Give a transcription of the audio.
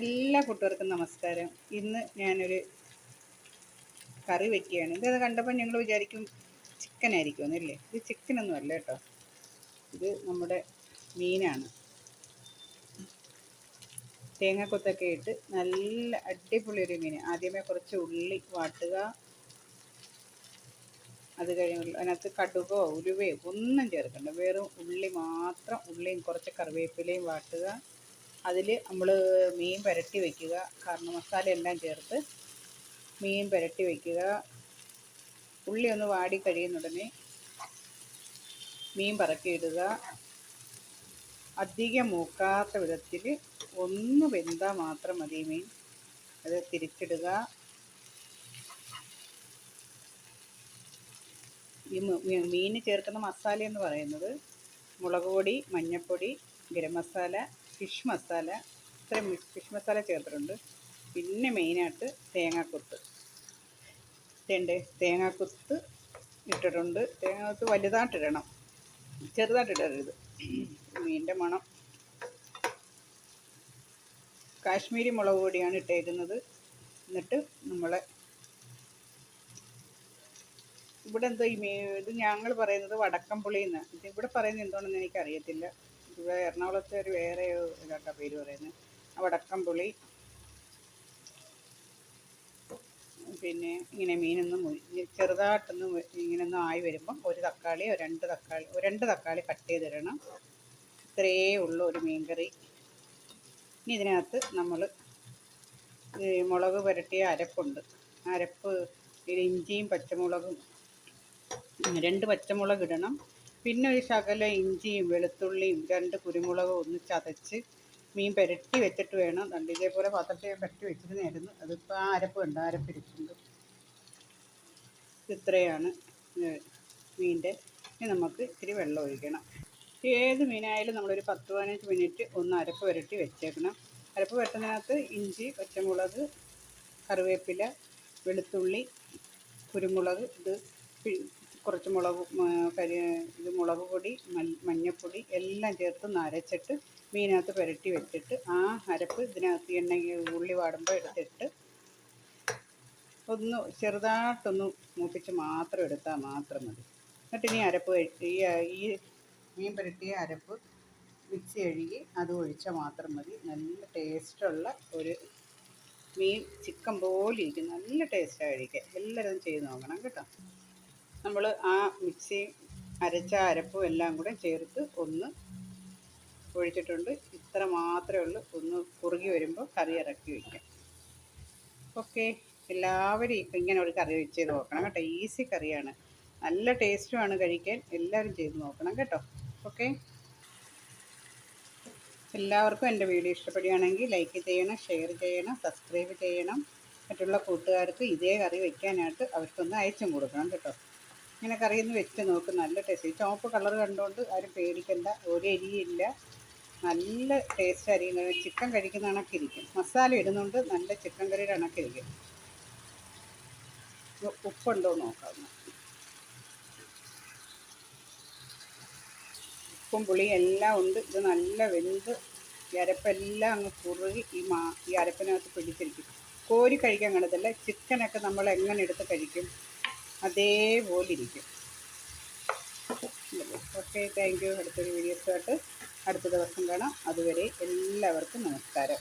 എല്ലാ കൂട്ടുകാർക്കും നമസ്കാരം. ഇന്ന് ഞാനൊരു കറി വെക്കുകയാണ്. ഇത് കണ്ടപ്പോൾ ഞങ്ങൾ വിചാരിക്കും ചിക്കൻ ആയിരിക്കും എന്നല്ലേ ഇത് ചിക്കനൊന്നും അല്ല കേട്ടോ. ഇത് നമ്മുടെ മീനാണ്. തേങ്ങാക്കൊത്തൊക്കെ ഇട്ട് നല്ല അടിപൊളി ഒരു മീൻ ആദ്യമേ കുറച്ച് ഉള്ളി വാട്ടുക. അത് കഴിഞ്ഞ് അതിനകത്ത് കടുകോ ഉലുവയോ ഒന്നും ചേർക്കണ്ട. വെറും ഉള്ളി മാത്രം ഉള്ളിയും കുറച്ച് കറിവേപ്പിലയും വാട്ടുക. അതിൽ നമ്മൾ മീൻ പുരട്ടി വയ്ക്കുക. കാരണം മസാല എല്ലാം ചേർത്ത് മീൻ പുരട്ടി വയ്ക്കുക. ഉള്ളി ഒന്ന് വാടി കഴിയുന്നുടനെ മീൻ പറക്കിയിടുക. അധികം മൂക്കാത്ത വിധത്തിൽ ഒന്ന് വെന്താൽ മാത്രം മതി മീൻ. അത് തിരിച്ചിടുക. ഈ മീൻ ചേർക്കുന്ന മസാല എന്ന് പറയുന്നത് മുളക് പൊടി മഞ്ഞൾപ്പൊടി ഗരം മസാല ഫിഷ് മസാല ഇത്രയും ഫിഷ് മസാല ചേർത്തിട്ടുണ്ട്. പിന്നെ മെയിനായിട്ട് തേങ്ങാക്കൊത്ത്. തേണ്ടേ തേങ്ങാക്കൊത്ത് ഇട്ടിട്ടുണ്ട്. തേങ്ങാക്കൊത്ത് വലുതായിട്ടിടണം. ചെറുതായിട്ടിടരുത്. മീനിന്റെ മണം. കാശ്മീരി മുളക് പൊടിയാണ് ഇട്ടേക്കുന്നത്. എന്നിട്ട് നമ്മളെ ഇവിടെ എന്തോ ഈ മീ ഇത് ഞങ്ങൾ പറയുന്നത് വടക്കംപുളി എന്നാണ് ഇവിടെ പറയുന്നത് എന്താണെന്ന് എനിക്കറിയത്തില്ല. ഇവിടെ എറണാകുളത്തെ ഒരു വേറെ ഇതാട്ടാ പേര് പറയുന്നത് വടക്കംപുളി. പിന്നെ ഇങ്ങനെ മീനൊന്നും ചെറുതായിട്ടൊന്ന് ഇങ്ങനൊന്നും ആയി വരുമ്പം ഒരു തക്കാളി രണ്ട് തക്കാളി രണ്ട് തക്കാളി കട്ട് ചെയ്തിടണം. ഇത്രയേ ഉള്ളൂ ഒരു മീൻകറി. ഇനി ഇതിനകത്ത് നമ്മൾ മുളക് പുരട്ടിയ അരപ്പുണ്ട്. അരപ്പ് ഇഞ്ചിയും പച്ചമുളകും രണ്ട് പച്ചമുളക് ഇടണം. പിന്നെ ഒരു ശകലം ഇഞ്ചിയും വെളുത്തുള്ളിയും രണ്ട് കുരുമുളകും ഒന്ന് ചതച്ച് മീൻ പുരട്ടി വെച്ചിട്ട് വേണം. രണ്ട് ഇതേപോലെ പാത്രത്തിൽ ഞാൻ പുരട്ടി വെച്ചിരുന്നായിരുന്നു. അതിപ്പോൾ ആ അരപ്പ് ഉണ്ട് അരപ്പിരിച്ചുണ്ട് ഇത്രയാണ് മീന്റെ. ഇനി നമുക്ക് ഇത്തിരി വെള്ളം ഒഴിക്കണം. ഏത് മീനായാലും നമ്മളൊരു പത്ത് പതിനഞ്ച് മിനിറ്റ് ഒന്ന് അരപ്പ് പുരട്ടി വെച്ചേക്കണം. അരപ്പ് പുരട്ടുന്നതിനകത്ത് ഇഞ്ചി പച്ചമുളക് കറിവേപ്പില വെളുത്തുള്ളി കുരുമുളക് ഇത് കുറച്ച് മുളക് കരി ഇത് മുളക് പൊടി മഞ്ഞൾപ്പൊടി എല്ലാം ചേർത്ത് നരച്ചിട്ട് മീനകത്ത് പുരട്ടി വെച്ചിട്ട് ആ അരപ്പ് ഇതിനകത്ത് എണ്ണ ഉള്ളി വാടുമ്പോൾ എടുത്തിട്ട് ഒന്ന് ചെറുതായിട്ടൊന്ന് മൂപ്പിച്ച് മാത്രം എടുത്താൽ മാത്രം മതി. എന്നിട്ട് ഇനി അരപ്പ് ഈ ഈ മീൻ പുരട്ടിയ അരപ്പ് മിക്സി കഴുകി അത് ഒഴിച്ചാൽ മാത്രം മതി. നല്ല ടേസ്റ്റുള്ള ഒരു മീൻ ചിക്കൻ പോലെ ഇരിക്കും. നല്ല ടേസ്റ്റാണ് കഴിക്കാൻ. എല്ലാവരും ചെയ്ത് നോക്കണം കേട്ടോ. നമ്മൾ ആ മിക്സി അരച്ച അരപ്പും എല്ലാം കൂടെ ചേർത്ത് ഒന്ന് ഒഴിച്ചിട്ടുണ്ട്. ഇത്ര മാത്രമേ ഉള്ളൂ. ഒന്ന് കുറുകി വരുമ്പോൾ കറി ഇറക്കി വയ്ക്കാം ഓക്കെ. എല്ലാവരും ഇങ്ങനെ ഒരു കറി വെച്ച് ചെയ്ത് നോക്കണം കേട്ടോ. ഈസി കറിയാണ്. നല്ല ടേസ്റ്റുമാണ് കഴിക്കാൻ. എല്ലാവരും ചെയ്ത് നോക്കണം കേട്ടോ. ഓക്കെ. എല്ലാവർക്കും എന്റെ വീഡിയോ ഇഷ്ടപ്പെടുകയാണെങ്കിൽ ലൈക്ക് ചെയ്യണം ഷെയർ ചെയ്യണം സബ്സ്ക്രൈബ് ചെയ്യണം. മറ്റുള്ള കൂട്ടുകാർക്ക് ഇതേ കറി വയ്ക്കാനായിട്ട് അവർക്കൊന്ന് അയച്ചും കൊടുക്കണം കേട്ടോ. ഇങ്ങനെ കറിയൊന്ന് വെച്ച് നോക്ക് നല്ല ടേസ്റ്റ് ഈ ചുവപ്പ് കളർ കണ്ടുകൊണ്ട് ആരും പേടിക്കണ്ട ഒരു എരിയില്ല നല്ല ടേസ്റ്റ് ആയിരിക്കും ചിക്കൻ കഴിക്കുന്ന കണക്കിരിക്കും. മസാല ഇടുന്നുണ്ട് നല്ല ചിക്കൻ കറിയുടെ കണക്കിരിക്കും. ഉപ്പുണ്ടോ നോക്കാം ഉപ്പും പുളിയും എല്ലാം ഉണ്ട്. ഇത് നല്ല വെന്ത് ഈ അരപ്പെല്ലാം അങ്ങ് കുറുകി ഈ മാ ഈ അരപ്പിനകത്ത് പിടിച്ചിരിക്കും. കോരി കഴിക്കാൻ കണ്ടതല്ല? ചിക്കനൊക്കെ നമ്മൾ എങ്ങനെ എടുത്ത് കഴിക്കും? അതേപോലെ ഇരിക്കും ഓക്കെ താങ്ക് യു. അടുത്തൊരു വീഡിയോസായിട്ട് അടുത്ത ദിവസം കാണാം. അതുവരെ എല്ലാവർക്കും നമസ്കാരം.